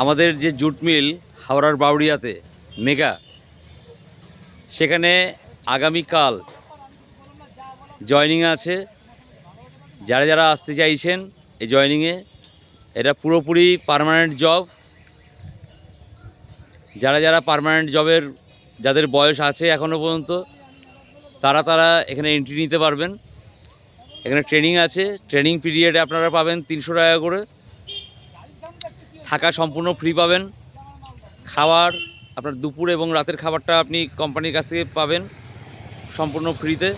আমাদের যে jute mill হাওড়ার বাউরিয়াতে মেগা, সেখানে আগামীকাল জয়নিং আছে। যারা যারা আসতে চাইছেন এই জয়নিংয়ে, এটা পুরোপুরি পার্মানেন্ট জব। যারা যারা পার্মানেন্ট জবের, যাদের বয়স আছে এখনও পর্যন্ত, তারা তারা এখানে এন্ট্রি নিতে পারবেন। এখানে ট্রেনিং আছে। ট্রেনিং পিরিয়ডে আপনারা পাবেন তিনশো টাকা করে। থাকা সম্পূর্ণ ফ্রি পাবেন। খাবার আপনার দুপুর এবং রাতের খাবারটা আপনি কোম্পানির কাছ থেকে পাবেন সম্পূর্ণ ফ্রিতে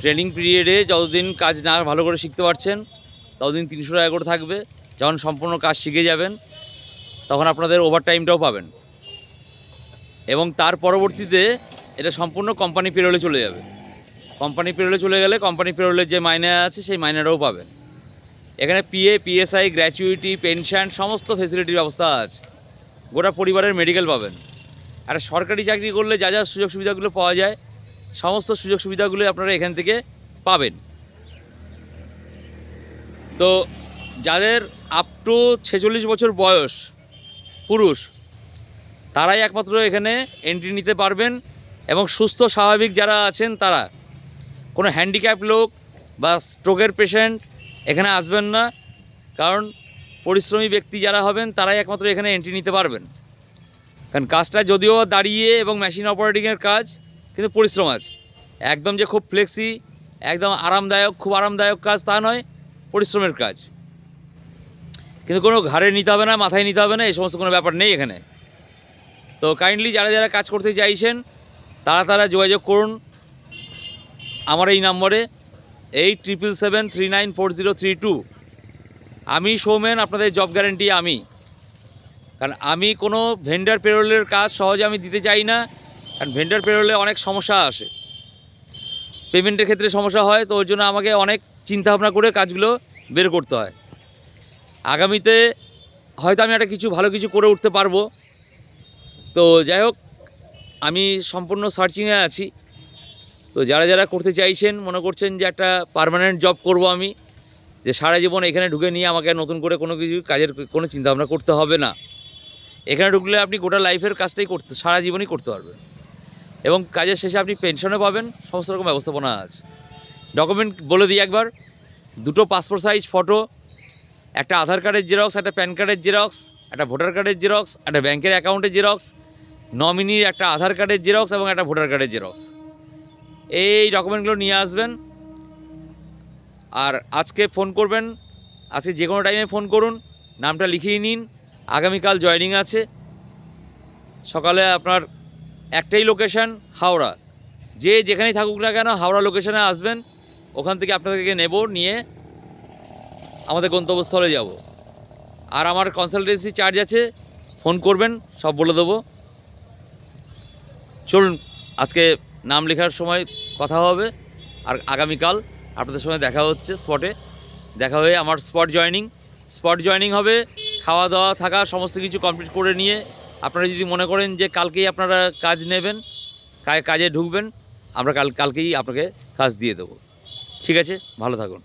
ট্রেনিং পিরিয়ডে যতদিন কাজ না ভালো করে শিখতে পারছেন, ততদিন তিনশো টাকা করে থাকবে। যখন সম্পূর্ণ কাজ শিখে যাবেন, তখন আপনাদের ওভার টাইমটাও পাবেন। এবং তার পরবর্তীতে এটা সম্পূর্ণ কোম্পানি পেরোলে চলে যাবে। কোম্পানি পেরোলে চলে গেলে কোম্পানি পেরোলের যে মাইনে আছে, সেই মাইনেটাও পাবেন। এখানে পিএ পিএসআই গ্র্যাচুইটি পেনশন সমস্ত ফেসিলিটির ব্যবস্থা আছে। গোটা পরিবারের মেডিকেল পাবেন। আর সরকারি চাকরি করলে যা যা সুযোগ সুবিধাগুলো পাওয়া যায়, সমস্ত সুযোগ সুবিধাগুলো আপনারা এখান থেকে পাবেন। তো যাদের আপ টু ছেচল্লিশ বছর বয়স, পুরুষ, তারাই একমাত্র এখানে এন্ট্রি নিতে পারবেন এবং সুস্থ, স্বাভাবিক যারা আছেন তারা, কোনো হ্যান্ডিক্যাপ লোক বা স্ট্রোকের পেশেন্ট এখানে আসবেন না, কারণ পরিশ্রমী ব্যক্তি যারা হবেন, তারাই একমাত্র এখানে এন্ট্রি নিতে পারবেন। কারণ কাজটা যদিও দাঁড়িয়ে এবং মেশিন অপারেটিংয়ের কাজ, কিন্তু পরিশ্রম আছে। একদম যে খুব ফ্লেক্সি একদম আরামদায়ক, খুব আরামদায়ক কাজ তা নয়, পরিশ্রমের কাজ। কিন্তু কোনো ঘাড়ে নিতে হবে না, মাথায় নিতে হবে না, এই সমস্ত কোনো ব্যাপার নেই এখানে। তো কাইন্ডলি যারা যারা কাজ করতে চাইছেন, তারা তারা যোগাযোগ করুন আমার এই নম্বরে। Eight triple seven three nine four zero three two আমি সৌমেন, আপনাদের জব গ্যারেন্টি আমি। কারণ আমি কোনো ভেন্ডার পেরোলের কাজ সহজে আমি দিতে চাই না, কারণ ভেন্ডার পেরোলে অনেক সমস্যা আসে। পেমেন্টের ক্ষেত্রে সমস্যা হয়, তো ওর জন্য আমাকে অনেক চিন্তাভাবনা করে কাজগুলো বের করতে হয়। আগামীতে হয়তো আমি একটা কিছু ভালো কিছু করে উঠতে পারব। তো যাই হোক, আমি সম্পূর্ণ সার্চিংয়ে আছি। তো যারা যারা করতে চাইছেন, মনে করছেন যে একটা পার্মানেন্ট জব করব আমি, যে সারা জীবন এখানে ঢুকে নিয়ে আমাকে নতুন করে কোনো কিছু কাজের কোনো চিন্তাভাবনা করতে হবে না। এখানে ঢুকলে আপনি গোটা লাইফের কাজটাই করতে, সারা জীবনই করতে পারবেন। এবং কাজের শেষে আপনি পেনশনও পাবেন, সমস্ত রকম ব্যবস্থাপনা আছে। ডকুমেন্ট বলে দিই একবার, দুটো পাসপোর্ট সাইজ ফটো একটা আধার কার্ডের জেরক্স একটা প্যান কার্ডের জেরক্স একটা ভোটার কার্ডের জেরক্স একটা ব্যাংকের অ্যাকাউন্টের জেরক্স নমিনির একটা আধার কার্ডের জেরক্স এবং একটা ভোটার কার্ডের জেরক্স এই ডকুমেন্টগুলো নিয়ে আসবেন। আর আজকে ফোন করবেন, আজকে যে কোনো টাইমে ফোন করুন, নামটা লিখিয়ে নিন, আগামীকাল জয়নিং আছে। সকালে আপনার একটাই লোকেশান হাওড়া। যে যেখানেই থাকুক না কেন হাওড়া লোকেশানে আসবেন, ওখান থেকে আপনাদেরকে নেব, নিয়ে আমাদের গন্তব্যস্থলে যাব। আর আমার কনসালটেন্সি চার্জ আছে ফোন করবেন, সব বলে দেবো। চলুন, আজকে নাম লেখার সময় কথা হবে, আর আগামীকাল আপনাদের সঙ্গে দেখা হচ্ছে স্পটে। দেখা হয়ে আমার স্পট জয়নিং। স্পট জয়নিং হবে খাওয়া দাওয়া থাকা সমস্ত কিছু কমপ্লিট করে নিয়ে আপনারা যদি মনে করেন যে কালকেই আপনারা কাজ নেবেন কাজে ঢুকবেন, আমরা কাল কালকেই আপনাকে কাজ দিয়ে দেবো। ঠিক আছে? ভালো থাকুন।